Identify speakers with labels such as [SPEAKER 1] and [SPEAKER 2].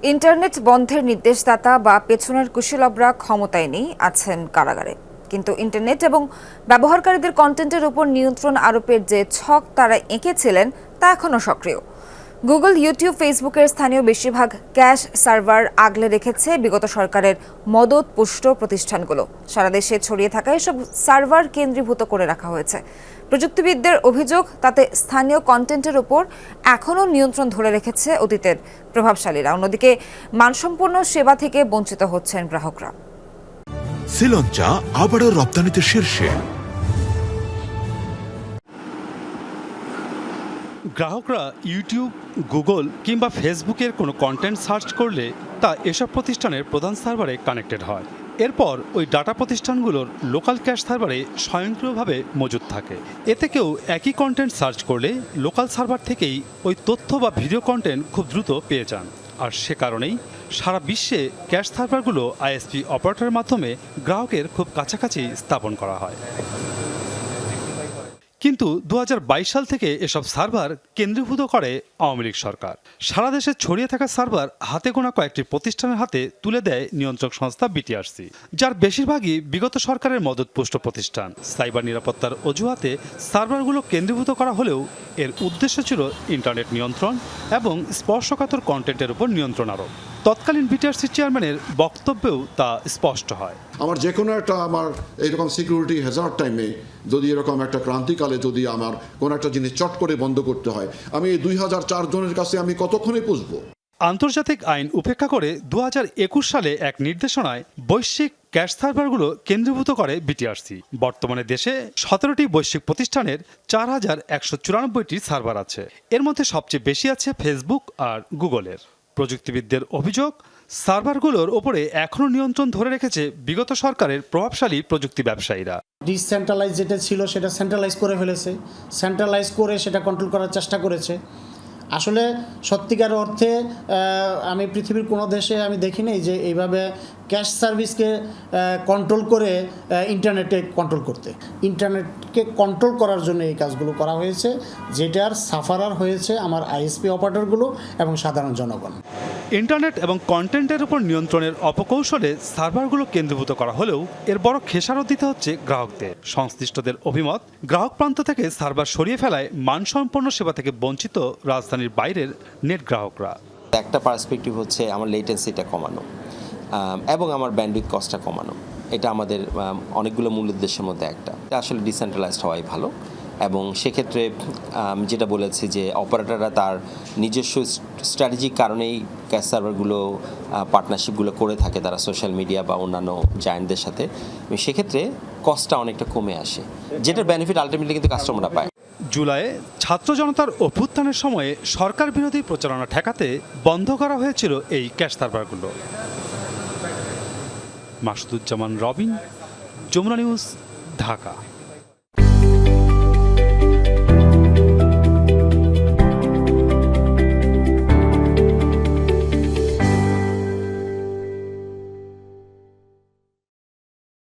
[SPEAKER 1] Internet বন্ধের নির্দেশদাতা বা পেছনের কুশলবরা ক্ষমতায় নেই আছেন কারাগারে। কিন্তু ইন্টারনেট এবং ব্যবহারকারীদের কন্টেন্টের উপর নিয়ন্ত্রণ আরোপের যে ছক তারা এঁকেছিলেন তা এখনও সক্রিয়। গুগল, ইউটিউব, ফেসবুকের স্থানীয় বেশিরভাগ ক্যাশ সার্ভার আগলে রেখেছে বিগত সরকারের মদত পুষ্ট প্রতিষ্ঠানগুলো। সারা দেশে ছড়িয়ে থাকা এসব সার্ভার কেন্দ্রীভূত করে রাখা হয়েছে। প্রযুক্তিবিদদের অভিযোগ তাতে স্থানীয় কন্টেন্টের উপর এখনও নিয়ন্ত্রণ ধরে রেখেছে অতীতের প্রভাবশালীরা। অন্যদিকে মানসম্পন্ন সেবা থেকে বঞ্চিত হচ্ছেন গ্রাহকরা।
[SPEAKER 2] শ্রীলঞ্চা আবারও রপ্তানিতে শীর্ষে।
[SPEAKER 3] গ্রাহকরা ইউটিউব গুগল কিংবা ফেসবুকের কোনো কন্টেন্ট সার্চ করলে তা এসব প্রতিষ্ঠানের প্রধান সার্ভারে কানেক্টেড হয়। এরপর ওই ডাটা প্রতিষ্ঠানগুলোর লোকাল ক্যাশ সার্ভারে স্বয়ংক্রিয়ভাবে মজুদ থাকে। এতে কেউ একই কন্টেন্ট সার্চ করলে লোকাল সার্ভার থেকেই ওই তথ্য বা ভিডিও কন্টেন্ট খুব দ্রুত পেয়ে যান। আর সে কারণেই সারা বিশ্বে ক্যাশ সার্ভারগুলো আইএসপি অপারেটরের মাধ্যমে গ্রাহকের খুব কাছাকাছি স্থাপন করা হয়। কিন্তু দু হাজার বাইশ সাল থেকে এসব সার্ভার কেন্দ্রীভূত করে আওয়ামী লীগ সরকার। সারা দেশে ছড়িয়ে থাকা সার্ভার হাতে গোনা কয়েকটি প্রতিষ্ঠানের হাতে তুলে দেয় নিয়ন্ত্রক সংস্থা বিটিআরসি যার বেশিরভাগই বিগত সরকারের মদতপুষ্ট প্রতিষ্ঠান। সাইবার নিরাপত্তার অজুহাতে সার্ভারগুলো কেন্দ্রীভূত করা হলেও এর উদ্দেশ্য ছিল ইন্টারনেট নিয়ন্ত্রণ এবং স্পর্শকাতর কন্টেন্টের উপর নিয়ন্ত্রণ আরোপ। তৎকালীন বিটিআরসি চেয়ারম্যানের বক্তব্যেও তা স্পষ্ট হয়।
[SPEAKER 4] আমার যে কোনো একটা আমার এইরকম সিকিউরিটি হ্যাজার্ড টাইমে যদি এরকম একটা ক্রান্তিকালে যদি আমার কোনো একটা জিনিস চট করে বন্ধ করতে হয় আমি এই দুই হাজার চার জনের কাছে আমি কতক্ষণে পুষবো?
[SPEAKER 3] আন্তর্জাতিক আইন উপেক্ষা করে দু হাজার একুশ সালে এক নির্দেশনায় বৈশ্বিক ক্যাশ সার্ভারগুলো কেন্দ্রীভূত করে বিটিআরসি। বর্তমানে দেশে সতেরোটি বৈশ্বিক প্রতিষ্ঠানের চার হাজার একশো চুরানব্বইটি সার্ভার আছে। এর মধ্যে সবচেয়ে বেশি আছে ফেসবুক আর গুগলের প্রযুক্তিবিদদের অভিযোগ, সার্ভারগুলোর ওপরে এখনও নিয়ন্ত্রণ ধরে রেখেছে বিগত সরকারের প্রভাবশালী প্রযুক্তি ব্যবসায়ীরা।
[SPEAKER 5] ডিসেন্ট্রালাইজ যেটা ছিল সেটা সেন্ট্রালাইজ করে ফেলেছে। সেন্ট্রালাইজ করে সেটা কন্ট্রোল করার চেষ্টা করেছে। আসলে সত্যিকার অর্থে আমি পৃথিবীর কোনো দেশে আমি দেখি নাই যে এইভাবে ক্যাশ সার্ভিসকে কন্ট্রোল করে ইন্টারনেটে কন্ট্রোল করতে। ইন্টারনেটকে কন্ট্রোল করার জন্য এই কাজগুলো করা হয়েছে যেটার সাফারার হয়েছে আমার আইএসপি অপারেটরগুলো এবং সাধারণ জনগণ।
[SPEAKER 3] ইন্টারনেট এবং কন্টেন্টের উপর নিয়ন্ত্রণের অপকৌশলে সার্ভারগুলো কেন্দ্রীভূত করা হলেও এর বড় খেসারত দিতে হচ্ছে গ্রাহকদের। সংশ্লিষ্টদের অভিমত, গ্রাহক প্রান্ত থেকে সার্ভার সরিয়ে ফেলায় মানসম্পন্ন সেবা থেকে বঞ্চিত রাজধানীর বাইরের নেট গ্রাহকরা।
[SPEAKER 6] একটা পার্সপেক্টিভ হচ্ছে আমার লেটেন্সিটা কমানো এবং আমার ব্যান্ডউইথ কস্টটা কমানো। এটা আমাদের অনেকগুলো মূল উদ্দেশ্যের মধ্যে একটা। আসলে ডিসেন্ট্রালাইজড হওয়াই ভালো, এবং সেক্ষেত্রে আমি যেটা বলেছি যে অপারেটররা তার নিজস্ব স্ট্র্যাটেজিক কারণেই ক্যাশ সার্ভারগুলো পার্টনারশিপগুলো করে থাকে তারা সোশ্যাল মিডিয়া বা অন্যান্য জায়েন্টদের সাথে। সেক্ষেত্রে কস্টটা অনেকটা কমে আসে, যেটার বেনিফিট আলটিমেটলি কিন্তু কাস্টমাররা পায়।
[SPEAKER 3] জুলাইয়ে ছাত্র জনতার অভ্যুত্থানের সময়ে সরকার বিরোধী প্রচারণা ঠেকাতে বন্ধ করা হয়েছিল এই ক্যাশ সার্ভারগুলো। মাসুদুজ্জামান রবিন, যমুনা নিউজ, ঢাকা।